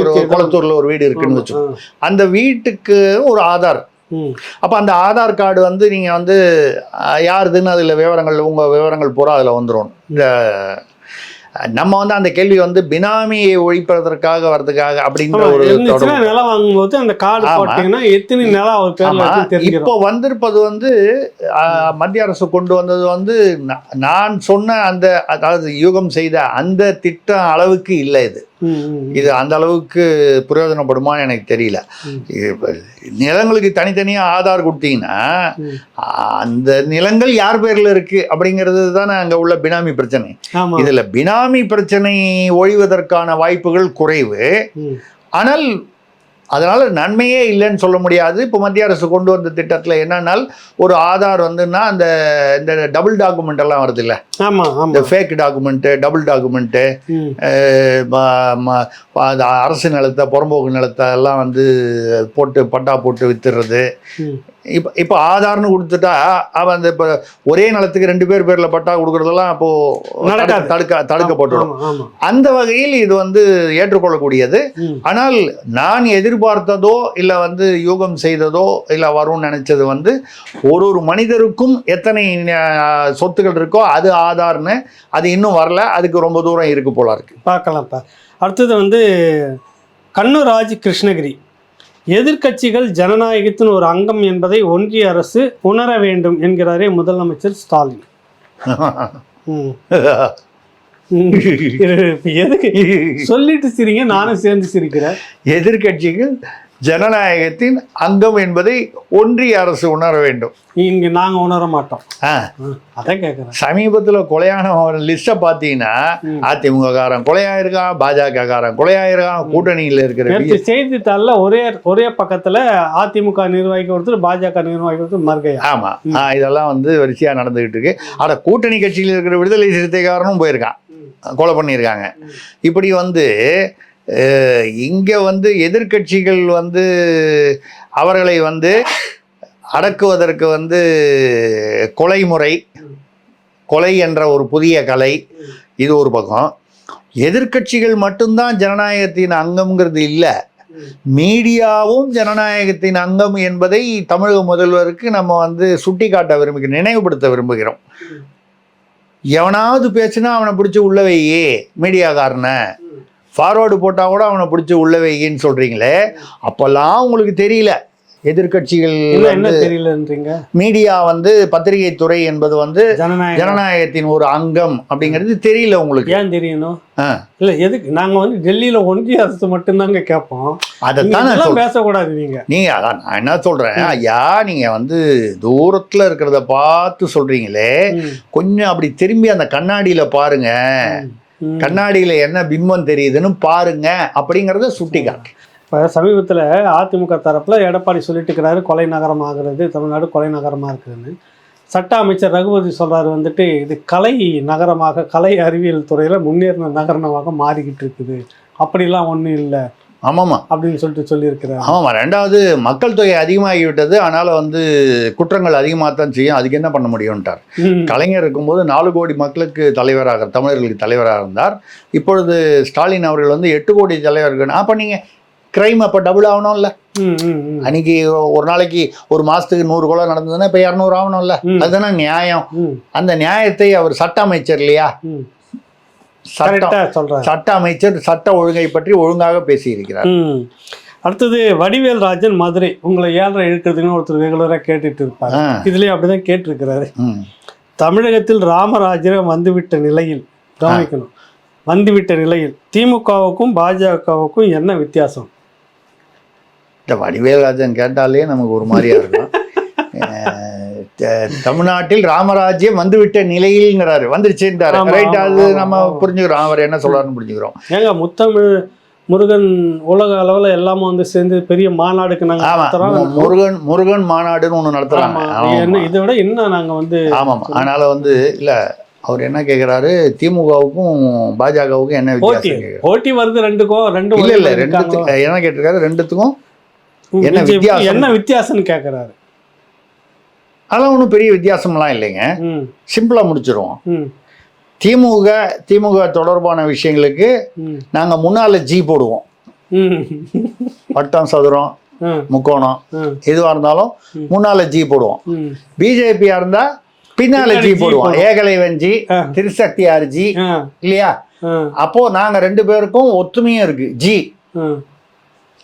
ஒரு. குளத்தூர்ல ஒரு வீடு இருக்குன்னு ஆ. அந்த வீட்டுக்கு ஒரு ஆதார் அப்போ அந்த ஆதார் கார்டு வந்து நீங்கள் வந்து யாருதுன்னு அதில் விவரங்கள் உங்கள் விவரங்கள் பூரா அதில் வந்துடும் இந்த நம்ம வந்து அந்த கேள்வி வந்து பினாமியை ஒழிப்பதற்காக வர்றதுக்காக அப்படின்ற ஒரு நிலம் வாங்கும்போது அந்த கார்டு. போட்டீங்கன்னா எத்தனை நிலம் அவர் இப்போ வந்திருப்பது வந்து மத்திய அரசு கொண்டு வந்தது வந்து நான் சொன்ன அந்த அதாவது யூகம் செய்த அந்த திட்டம் அளவுக்கு இல்லை இது. இது அந்த அளவுக்கு பிரயோஜனப்படுமான்னு எனக்கு தெரியல. நிலங்களுக்கு தனித்தனியாக ஆதார் கொடுத்தீங்கன்னா. அந்த நிலங்கள் யார் பேர்ல இருக்கு அப்படிங்கிறது தானே அங்க உள்ள பினாமி பிரச்சனை. இதுல பினாமி பிரச்சனை ஒழிவதற்கான வாய்ப்புகள் குறைவு. ஆனால் அதனால நன்மையே இல்லைன்னு சொல்ல முடியாது. இப்போ மத்திய அரசு கொண்டு வந்த திட்டத்துல என்னன்னால் ஒரு ஆதார் வந்துன்னா அந்த இந்த டபுள் டாக்குமெண்ட் எல்லாம் வருது இல்ல? ஆமா இந்த ஃபேக் டாக்குமெண்ட்டு டபுள் டாக்குமெண்ட்டு அந்த அரசு நிலத்தை புறம்போக்கு நிலத்தை எல்லாம் வந்து போட்டு பட்டா போட்டு வித்துறது. ம். இப்போ இப்போ ஆதார்னு கொடுத்துட்டா அவன் அந்த இப்போ ஒரே நிலத்துக்கு ரெண்டு பேர் பேர்ல பட்டா கொடுக்கறதெல்லாம் அப்போ நடக்காது. தடுக்க தடுக்கப்பட்டுடும். அந்த வகையில் இது வந்து ஏற்றுக்கொள்ளக்கூடியது. ஆனால் நான் எதிர்பார்த்ததோ இல்லை வந்து யூகம் செய்ததோ இல்லை வரும்னு நினைச்சது வந்து ஒரு ஒரு மனிதருக்கும் எத்தனை சொத்துக்கள் இருக்கோ அது ஆதார்னு அது இன்னும் வரல. அதுக்கு ரொம்ப தூரம் இருக்கு போல இருக்கு. பார்க்கலாம்ப்பா. அடுத்தது வந்து கண்ணுராஜ் கிருஷ்ணகிரி எதிர்க்கட்சிகள் ஜனநாயகத்தின் ஒரு அங்கம் என்பதை ஒன்றிய அரசு உணர வேண்டும் என்கிறாரே முதலமைச்சர் ஸ்டாலின். *laughs* எதுக்கு? சொல்லிட்டு சிரிங்க நானும் சேர்ந்து சிரிக்கிறேன். எதிர்க்கட்சிகள் ஜனநாயகத்தின் அங்கம் என்பதை ஒன்றிய அரசு உணர வேண்டும். இங்க நாங்க உணர மாட்டோம். ஆ, அதான் கேட்குறேன் சமீபத்தில் கொலையான லிஸ்ட்டை பார்த்தீங்கன்னா ம். அதிமுக காரன் கொலையாயிருக்கான் பாஜக காரன் கொலையாயிருக்கான் கூட்டணியில் இருக்கிற செய்தித்தாளில் ஒரே ஒரே பக்கத்துல அதிமுக நிர்வாகிக்கு ஒருத்தர் பாஜக நிர்வாகிக்கு ஒருத்தர் மறுகையா ஆமா. ஆ, இதெல்லாம் வந்து வரிசையா நடந்துகிட்டு இருக்கு. ஆனா கூட்டணி கட்சியில் இருக்கிற விடுதலை சிறுத்தைக்காரனும் போயிருக்கான். கொலை பண்ணியிருக்காங்க. இப்படி வந்து இங்கே வந்து எதிர்க்கட்சிகள் வந்து அவர்களை வந்து அடக்குவதற்கு வந்து கொலை முறை கொலை என்ற ஒரு புதிய கலை இது ஒரு பக்கம். எதிர்க்கட்சிகள் மட்டும்தான் ஜனநாயகத்தின் அங்கம்ங்கிறது இல்லை. மீடியாவும் ஜனநாயகத்தின் அங்கம் என்பதை தமிழக முதல்வருக்கு நம்ம வந்து சுட்டிக்காட்ட விரும்புகிறோம் நினைவுபடுத்த விரும்புகிறோம். எவனாவது பேசுனா அவனை பிடிச்சி உள்ளவையே மீடியாக்காரனை. ஃபார்வேர்டு போட்டால் கூட அவனை பிடிச்சி உள்ள வைகின்னு சொல்கிறீங்களே அப்போல்லாம் உங்களுக்கு தெரியல. வந்து தெரியலன்றீங்க? மீடியா வந்து பத்திரிகை துறை என்பது வந்து ஜனநாயகத்தின் ஒரு அங்கம் அப்படிங்கிறது தெரியல உங்களுக்கு. ஏன் தெரியணும். இல்ல எதுக்கு? நாங்க வந்து டெல்லியில ஒன்றிய அரசு மட்டும்தாங்க கேட்போம். அதைத்தான் பேசக்கூடாது நீங்க. நீங்க அதான் நான் என்ன சொல்றேன் ஐயா நீங்க வந்து தூரத்துல இருக்கிறத பார்த்து சொல்றீங்களே கொஞ்சம் அப்படி திரும்பி அந்த கண்ணாடியில பாருங்க. கண்ணாடியில என்ன பிம்பம் தெரியுதுன்னு பாருங்க அப்படிங்கறத சுட்டி காட்டு இப்ப சமீபத்துல அதிமுக தரப்புல எடப்பாடி சொல்லிட்டு இருக்கிறாரு கொலை நகரம் ஆகிறது தமிழ்நாடு கொலை நகரமா இருக்குதுன்னு. சட்ட அமைச்சர் ரகுபதி சொல்றாரு வந்துட்டு இது கலை நகரமாக கலை அறிவியல் துறையில முன்னேறின நகரமாக மாறிக்கிட்டு இருக்குது. அப்படிலாம் ஒண்ணும் இல்லை. ஆமாமா. அப்படின்னு சொல்லிட்டு சொல்லியிருக்கிறாரு ஆமாமா ரெண்டாவது மக்கள் தொகை அதிகமாகி விட்டது அதனால வந்து குற்றங்கள் அதிகமாக தான் செய்யும். அதுக்கு என்ன பண்ண முடியும்ட்டார் கலைஞர் இருக்கும்போது நாலு கோடி மக்களுக்கு தலைவராக தமிழர்களுக்கு தலைவராக இருந்தார். இப்பொழுது ஸ்டாலின் அவர்கள் வந்து எட்டு கோடி தலைவர்கள். அப்போ நீங்கள் கிரைம் அப்போ டபுள் ஆகணும்ல. அன்னைக்கு ஒரு நாளைக்கு ஒரு மாசத்துக்கு நூறு கொலை நடந்ததுன்னா இப்போ இரநூறு ஆகணும்ல. அதுதானே நியாயம். அந்த நியாயத்தை அவர் சட்ட அமைச்சர் இல்லையா? சொல்றாரு சட்ட அமைச்சர் சட்ட ஒழுங்கை பற்றி ஒழுங்காக பேசியிருக்கிறார். அடுத்தது வடிவேல் ராஜன் மதுரை உங்களை ஏழரை இழுக்கிறதுன்னு ஒருத்தர் ரெகுலரா கேட்டுட்டு இருப்பாரு. ஆ. இதுலயும் அப்படிதான் கேட்டிருக்கிறாரு. தமிழகத்தில் ராமராஜ்யம் வந்துவிட்ட நிலையில் கவனிக்கணும். வந்துவிட்ட நிலையில் திமுகவுக்கும் பாஜகவுக்கும் என்ன வித்தியாசம்? இந்த வடிவேல்ராஜன் கேட்டாலே நமக்கு ஒரு மாதிரியா இருக்கும். *laughs* தமிழ்நாட்டில் ராமராஜ்யம் வந்துவிட்ட நிலையில்ங்கிறாரு வந்துருச்சுன்றாரு ரைட் அது நம்ம. புரிஞ்சுக்கிறோம் அவர் என்ன சொல்றாருன்னு புரிஞ்சுக்கிறோம் ஏங்க முத்தமிழ் முருகன் உலக அளவுல எல்லாமே வந்து சேர்ந்து பெரிய மாநாடுக்கு நாங்க ஆமா நடத்துறோம் மு- முருகன் முருகன் மாநாடுன்னு ஒண்ணு நடத்துறாங்க ஆமா என்ன இதை விட இன்னும் நாங்க வந்து ஆமாம் அதனால வந்து இல்ல அவர் என்ன கேக்குறாரு திமுகவுக்கும் பாஜகவுக்கும் என்ன வித்தியாசம். போட்டி வருது ரெண்டுக்கும் ரெண்டு இல்ல இல்ல? ரெண்டுத்துக்கும் என்ன கேட்டிருக்காரு ரெண்டுத்துக்கும் என்ன வித்தியாசம்? என்ன வித்தியாசம்னு கேக்குறாரு அதெல்லாம் ஒன்றும் பெரிய வித்தியாசம்லாம் இல்லைங்க. ம். சிம்பிளா முடிச்சிருவோம். திமுக திமுக தொடர்பான விஷயங்களுக்கு ம். நாங்க முன்னால ஜி போடுவோம். வட்டம் சதுரம் முக்கோணம் எதுவாக இருந்தாலும். முன்னால ஜி போடுவோம். ம். பிஜேபியா இருந்தா பின்னால ஜி போடுவோம். ஏகலைவன் ஜி ஆ. திருசக்தியார் ஜி இல்லையா? அப்போ நாங்க ரெண்டு பேருக்கும் ஒத்துமையும் இருக்கு. ஜி ஆ.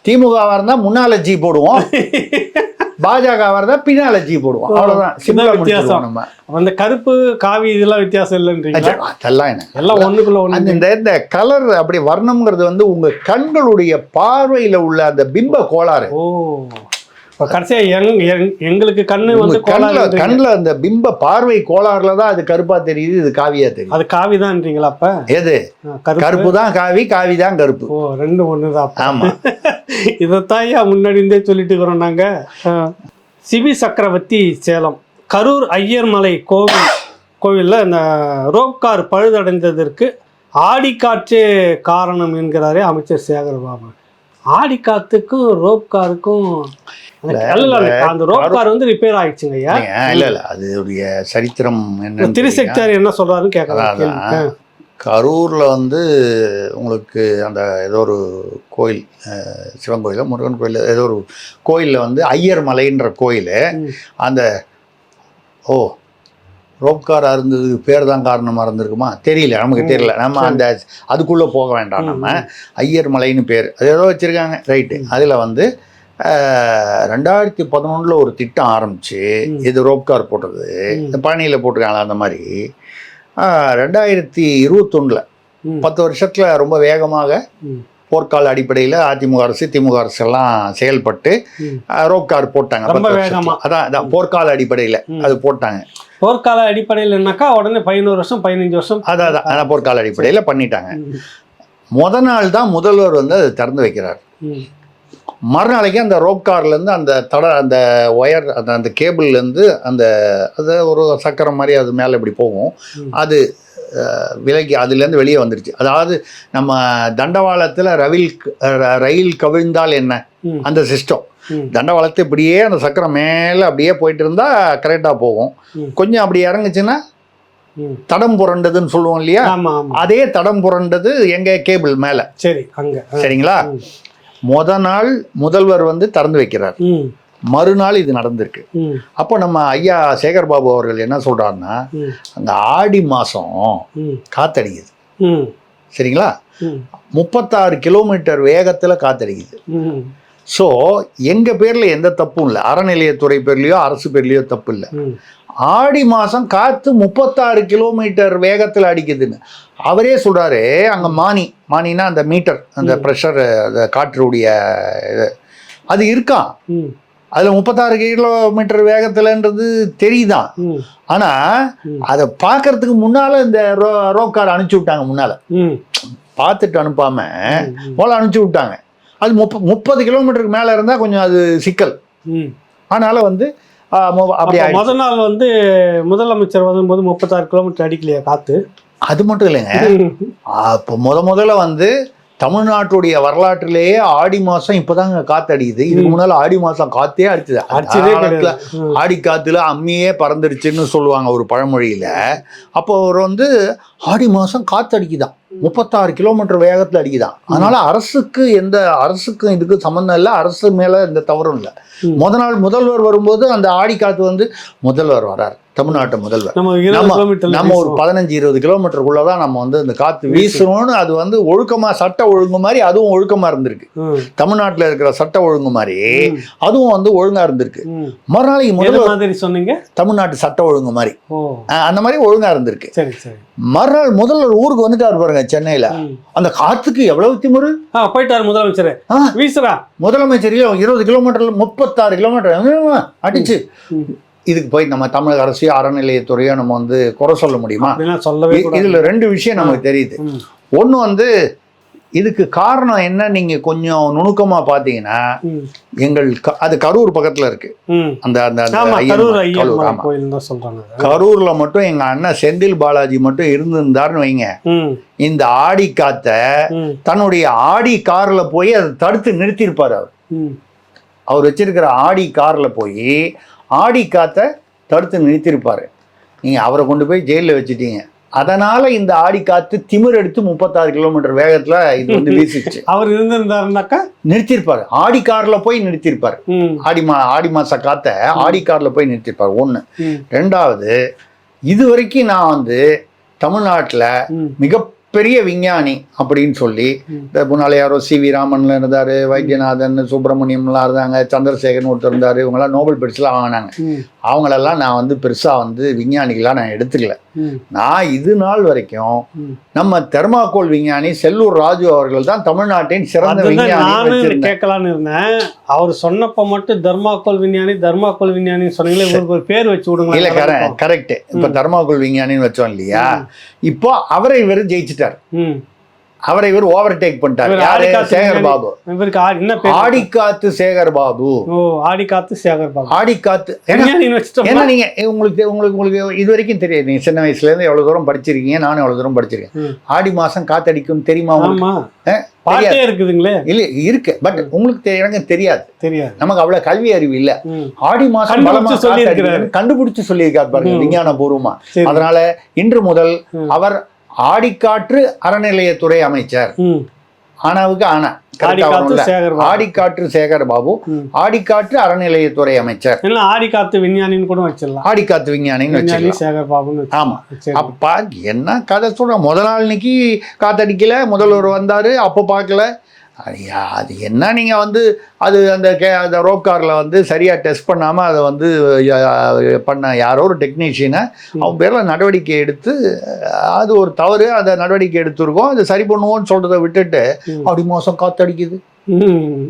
திமுகவா இருந்தா முன்னால ஜி போடுவோம். *laughs* பாஜகவா இருந்தா பின்னால ஜி போடுவோம். அவ்வளவுதான். இதான் வித்தியாசம். நம்ம. அந்த கருப்பு காவி இதெல்லாம் வித்தியாசம் இல்லைன்றீங்களா? அது- அதெல்லாம் என்ன? எல்லாம் ஒண்ணுக்குள்ள ஒண்ணு இந்த இந்த கலர் அப்படி வர்ணம்ங்கிறது வந்து உங்க கண்களுடைய பார்வையில உள்ள அந்த பிம்ப கோளாறு. ஓ கடைசியா எங் எங்- எங்களுக்கு கண்ணு வந்து கண்ணுல கண்ணுல அந்த பிம்ப பார்வை கோளாறுல தான் அது கருப்பா தெரியுது இது காவியா தெரியுது. அது காவி தான்றீங்களா அப்ப? எது? கருப்பு? தான் காவி காவி தான் கருப்பு. ஓ ரெண்டு ஒண்ணுதான் அப்ப. ஆமா. *laughs* இதைத்தான் ஏன் முன்னாடி இருந்தே சொல்லிட்டு இருக்கிறோம் நாங்க. ஆ. சிவி சக்கரவர்த்தி சேலம். கரூர் ஐயர்மலை கோவில் கோவில்ல இந்த ரோப் கார் பழுதடைந்ததற்கு ஆடிக்காற்றே காரணம் என்கிறாரே அமைச்சர் சேகர்பாபு. ஆடிக்காத்துக்கும் ரோப் காருக்கும் அந்த இல்ல, இல்ல, அந்த ரோப் கார் வந்து ரிப்பேர் ஆயிடுச்சுங்க ஐயா இல்ல இல்ல. அதோடைய சரித்திரம் என்ன திருசக்தியார் என்ன சொல்றாருன்னு கேட்கலாம். கரூர்ல வந்து உங்களுக்கு அந்த ஏதோ ஒரு கோயில் சிவன் கோயில் முருகன் கோயில் ஏதோ ஒரு கோயிலில் வந்து ஐயர் மலைன்ற கோயில். அந்த ஓ ரோப்காரா இருந்ததுக்கு பேர் தான் காரணமாக இருந்திருக்குமா? தெரியல நமக்கு தெரியல. நம்ம. அந்த அதுக்குள்ளே போக வேண்டாம் நம்ம. ஐயர் மலைன்னு பேர். அது ஏதோ வச்சுருக்காங்க. ரைட்டு. அதில் வந்து ரெண்டாயிரத்தி பதினொன்றில் ஒரு திட்டம் ஆரம்பிச்சு ம். இது ரோப்கார் போட்டது. இந்த பழனியில் போட்டிருக்காங்களா அந்த மாதிரி. ரெண்டாயிரத்தி இருபத்தொன்னில். பத்து வருஷத்தில் ரொம்ப வேகமாக. போர்க்கால அடிப்படையில் அதிமுக அரசு திமுக அரசு எல்லாம் செயல்பட்டு. அஹ், ரோப்கார் போட்டாங்க ரொம்ப பத்து வருஷத்துல. வேகமா. அதான் அதான் போர்க்கால அடிப்படையில். அது போட்டாங்க போர்க்கால அடிப்படையில்னாக்கா உடனே பதினோரு வருஷம் பதினஞ்சு வருஷம் அதான் அதான் அதான் போர்க்கால அடிப்படையில் பண்ணிட்டாங்க. முத நாள் தான் முதல்வர் வந்து அதை திறந்து வைக்கிறார். மறுநாளைக்கு அந்த ரோப் கார்லேருந்து அந்த தட அந்த ஒயர் அந்த அந்த கேபிள்லேருந்து அந்த அது ஒரு சக்கரம் மாதிரி அது மேலே இப்படி போகும். அது விலகி அதுலேருந்து வெளியே வந்துடுச்சு அதாவது நம்ம தண்டவாளத்தில் ரவில் ரயில் கவிழ்ந்தால் என்ன. அந்த சிஸ்டம். தண்டவாளத்தை இப்படியே அந்த சக்கரம் மேலே அப்படியே போயிட்டு இருந்தால் கரெக்டாக போகும். கொஞ்சம் அப்படி இறங்குச்சுன்னா. தடம் புரண்டதுன்னு சொல்லுவோம் இல்லையா அதே தடம் புரண்டது எங்க கேபிள் மேலே சரி அங்க. சரிங்களா. முத நாள் முதல்வர் வந்து திறந்து வைக்கிறார். மறுநாள் இது நடந்திருக்கு. அப்போ நம்ம ஐயா சேகர் பாபு அவர்கள் என்ன சொல்றாருன்னா. அந்த ஆடி மாசம். காத்தடிக்குது. சரிங்களா முப்பத்தாறு கிலோமீட்டர் வேகத்தில் காத்தடிக்குது ஸோ எங்கள் பேரில் எந்த தப்பும் இல்லை. அறநிலையத்துறை பேர்லேயோ அரசு பேர்லேயோ தப்பு இல்லை. ஆடி மாதம் காற்று முப்பத்தாறு கிலோமீட்டர் வேகத்தில் அடிக்குதுன்னு. அவரே சொல்கிறாரு அங்கே மானி மானினா அந்த மீட்டர் அந்த ப்ரெஷர் அந்த காற்றுடைய இது. அது இருக்கான் அதில் முப்பத்தாறு கிலோமீட்டர் வேகத்தில்ன்றது தெரியுதான் ஆனால். அதை பார்க்கறதுக்கு முன்னால் இந்த ரோ ரோக்கார் அனுப்பிச்சி விட்டாங்க முன்னால். பார்த்துட்டு அனுப்பாமல். போல அனுப்பிச்சி விட்டாங்க. அது முப்ப முப்பது கிலோமீட்டருக்கு மேலே இருந்தால் கொஞ்சம் அது சிக்கல். அதனால வந்து அப்படி அப்போ ஆயிடுச்சு. முத நாள் வந்து முதலமைச்சர் வரும்போது முப்பத்தாறு கிலோமீட்டர் அடிக்கலையா காத்து? அது மட்டும் இல்லைங்க. அப்போ முத முதல்ல வந்து தமிழ்நாட்டுடைய வரலாற்றிலேயே ஆடி மாசம் இப்பதாங்க காத்து அடிக்குது இதுக்கு முன்னால ஆடி மாசம் காத்தே அடிச்சது. அடிச்சதே. ஆடி காத்துல அம்மியே பறந்துடுச்சுன்னு சொல்லுவாங்க ஒரு பழமொழியில. அப்போ அவர் வந்து ஆடி மாசம் காத்து அடிக்குதான் முப்பத்தாறு கிலோமீட்டர் வேகத்துல அடிக்குதான் அதனால அரசுக்கு எந்த அரசுக்கும் இதுக்கு சம்மந்தம் இல்லை அரசு மேல எந்த தவறும் இல்லை. முத நாள் முதல்வர் வரும்போது அந்த ஆடி காத்து வந்து முதல்வர் வரார். தமிழ்நாட்டு முதல்வர். நம்ம கிலோமீட்டர் ஒரு பதினஞ்சு இருபது கிலோமீட்டருக்குள்ள தான் நம்ம வந்து இந்த காத்து வீசணும்னு அது வந்து ஒழுக்கமா சட்ட ஒழுங்கு மாதிரி அதுவும் ஒழுக்கமா இருந்திருக்கு. தமிழ்நாட்டுல இருக்கிற சட்ட ஒழுங்கு மாதிரி அதுவும் வந்து ஒழுங்கா இருந்திருக்கு. மறுநாளைக்கு முதல்வர் மாதிரி சொன்னீங்க? தமிழ்நாட்டு சட்ட ஒழுங்கு மாதிரி. அந்த மாதிரி ஒழுங்கா இருந்திருக்கு. மறுநாள் முதல்வர் ஊருக்கு வந்துட்டாரு பாருங்க சென்னையில. அந்த காத்துக்கு எவ்வளவு திமிரு? போயிட்டாரு முதலமைச்சர். வீசுறா. முதலமைச்சரையும் இருபது கிலோமீட்டர்ல முப்பத்தாறு கிலோமீட்டர் அடிச்சு. இதுக்கு போய் நம்ம தமிழக அரசையோ அறநிலையத்துறையோ நம்ம வந்து குறை சொல்ல முடியுமா சொல்லவே இதுல ரெண்டு விஷயம் நமக்கு தெரியுது. ஒன்று வந்து இதுக்கு காரணம் என்ன நீங்கள் கொஞ்சம் நுணுக்கமாக பார்த்தீங்கன்னா. எங்கள் அது கரூர் பக்கத்தில் இருக்கு. அந்த அந்த கரூரில் மட்டும் எங்கள் அண்ணன் செந்தில் பாலாஜி மட்டும் இருந்திருந்தாருன்னு வைங்க. இந்த ஆடி காத்த. தன்னுடைய ஆடி காரில் போய் அதை தடுத்து நிறுத்தியிருப்பார் அவர். அவர் வச்சிருக்கிற ஆடி காரில் போய் ஆடி காத்த தடுத்து நிறுத்தியிருப்பார். நீங்கள் அவரை கொண்டு போய் ஜெயிலில் வச்சுட்டீங்க. அதனால இந்த ஆடி காத்து திமிர் எடுத்து முப்பத்தாறு கிலோமீட்டர் வேகத்தில் இது வந்து *laughs* வீசிச்சு. அவர் இருந்திருந்தாருனாக்கா? நிறுத்தியிருப்பாரு. ஆடி கார்ல போய் நிறுத்தியிருப்பாரு. ஆடி மா ஆடி மாச காத்த ஆடி கார்ல போய் நிறுத்தியிருப்பாரு. ஒன்று. ரெண்டாவது இது வரைக்கும் நான் வந்து தமிழ்நாட்டில் ம். மிகப்பெரிய விஞ்ஞானி அப்படின்னு சொல்லி. இந்த முன்னால யாரோ சி வி ராமன்ல இருந்தாரு வைத்தியநாதன் சுப்பிரமணியம்லாம் இருந்தாங்க சந்திரசேகரன் ஒருத்தர் இருந்தாரு இவங்கெல்லாம் நோபல் பரிசுலாம் வாங்கினாங்க. அவங்களெல்லாம் நான் வந்து பெருசா வந்து விஞ்ஞானிகளாக நான் எடுத்துக்கல. நான் இது நாள் வரைக்கும். நம்ம தெர்மாக்கோல் விஞ்ஞானி செல்லூர் ராஜு அவர்கள் தான் தமிழ்நாட்டின் சிறந்த விஞ்ஞானி. கேட்கலான்னு இருந்தேன். அவர் சொன்னப்ப மட்டும் தர்மாக்கோல் விஞ்ஞானி தர்மாக்கோல் விஞ்ஞானி சொன்னீங்களே ஒரு பேர் வச்சு இல்ல விடுங்க கரெக்ட் கரெக்ட் இப்ப தர்மாக்கோல் விஞ்ஞானின்னு வச்சோம் இல்லையா? இப்போ அவரை இவர் ஜெயிச்சிட்டார். ம். அவரை இவர் ஓவர் டேக் பண்ணிட்டார் யாரு? சேகர். பாபு. ஆடிக்காத்து சேகர் பாபு. ஆடிக்காத்து சேகர் பாபு. ஆடிக்காத்து ஏன்னா நீங்க உங்களுக்கு உங்களுக்கு உங்களுக்கு இது வரைக்கும் தெரியாது. நீங்க சின்ன வயசுல இருந்து எவ்வளவு தூரம் படிச்சிருக்கீங்க நானும் எவ்வளவு தூரம் படிச்சிருக்கேன். ஆடி மாசம் காத்தடிக்கும் தெரியுமா உங்களுக்கு? பாட்டே இருக்குதுங்களே. இல்ல இருக்கு. பட் உங்களுக்கு எனக்கு தெரியாது. தெரியாது. நமக்கு அவ்வளவு கல்வி அறிவு இல்ல. ஆடி மாசம் கண்டுபிடிச்சு சொல்லியிருக்காரு பாருங்க. விஞ்ஞான பூர்வமா. அதனால இன்று முதல். அவர் ஆடிக்காற்று அறநிலையத்துறை அமைச்சர். ஆனாவுக்கு ஆனா ஆடிக்காற்று சேகர் பாபு. ஆடிக்காற்று அறநிலையத்துறை அமைச்சர். இல்ல ஆடிக்காத்து விஞ்ஞானின்னு கூட வச்சிடலாம். ஆடிக்காத்து விஞ்ஞானின்னு விஞ்ஞானி வச்சுக்கலாம் சேகர் பாபுன்னு. ஆமா. அப்பா என்ன கதை சொல்ற? முத நாள் இன்னைக்கு காத்தடிக்கல முதல்வர் வந்தாரு அப்போ பார்க்கல. ஐயா அது என்ன நீங்க வந்து அது அந்த கே அந்த ரோப் கார்ல வந்து சரியா டெஸ்ட் பண்ணாம அதை வந்து பண்ண யாரோ ஒரு டெக்னீஷியனை அவன் பேர்ல நடவடிக்கை எடுத்து அது ஒரு தவறு அதை நடவடிக்கை எடுத்திருக்கோம் அதை சரி பண்ணுவோம்னு சொல்றதை விட்டுட்டு. அப்படி மோசம் காத்தடிக்குது ம்.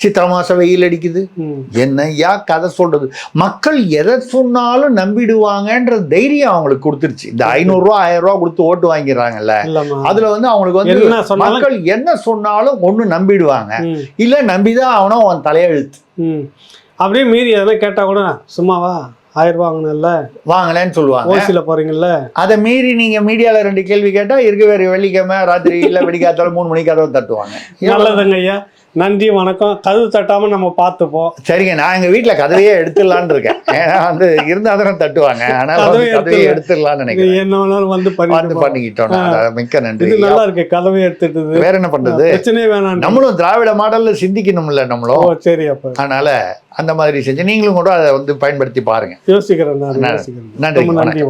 சித்திரை மாசம் வெயில் அடிக்குது ம். என்னய்யா கதை சொல்றது? மக்கள் எதை சொன்னாலும் நம்பிடுவாங்கன்ற தைரியம் அவங்களுக்கு கொடுத்துருச்சு. இந்த ஐநூறுரூவா ஆயிரம் ரூபா கொடுத்து ஓட்டு வாங்கிடுறாங்கல்ல. அதுல வந்து அவங்களுக்கு வந்து என்ன மக்கள் என்ன சொன்னாலும் ஒண்ணு நம்பிடுவாங்க. இல்ல நம்பிதான் அவனும் அவன் தலையெழுத்து. அப்படியே மீறி எதனா கேட்டா கூட சும்மாவா ஆயிரம் ரூபா வாங்கினல வாங்கலன்னு சொல்லுவாங்க. ஓசியில போறீங்கல்ல. அதை மீறி நீங்க மீடியால ரெண்டு கேள்வி கேட்டா இருக்க வேற வெள்ளிக்கிழமை ராத்திரி இல்ல வெடிக்காத்தாலும் மூணு மணிக்கு கதவை தட்டுவாங்க. நல்லதுங்க ஐயா. நன்றி வணக்கம். கதவு தட்டாம நம்ம பார்த்துப்போம். சரிங்க நான் எங்க வீட்டுல கதவையே எடுத்துடலான்னு இருக்கேன். ஏன்னா வந்து இருந்தா தானே தட்டுவாங்க. ஆனா வந்து கதவையே கதவையே எடுத்துடலாம். எடுத்துடலாம்னு நினைக்கிறேன். என்ன வேணாலும் வந்து வந்து. பண்ணிக்கிட்டோம். மிக்க நன்றி. இது நல்லா இருக்கு கதவை எடுத்துட்டு வேற என்ன பண்றது? பிரச்சனையே வேணாம் நம்மளும் திராவிட மாடல்ல சிந்திக்கணும்ல நம்மளும். சரி அப்ப. அதனால அந்த மாதிரி செஞ்சு நீங்களும் கூட அதை வந்து பயன்படுத்தி பாருங்க. யோசிக்கிறேன் நான் நன்றி. நன்றி வணக்கம்.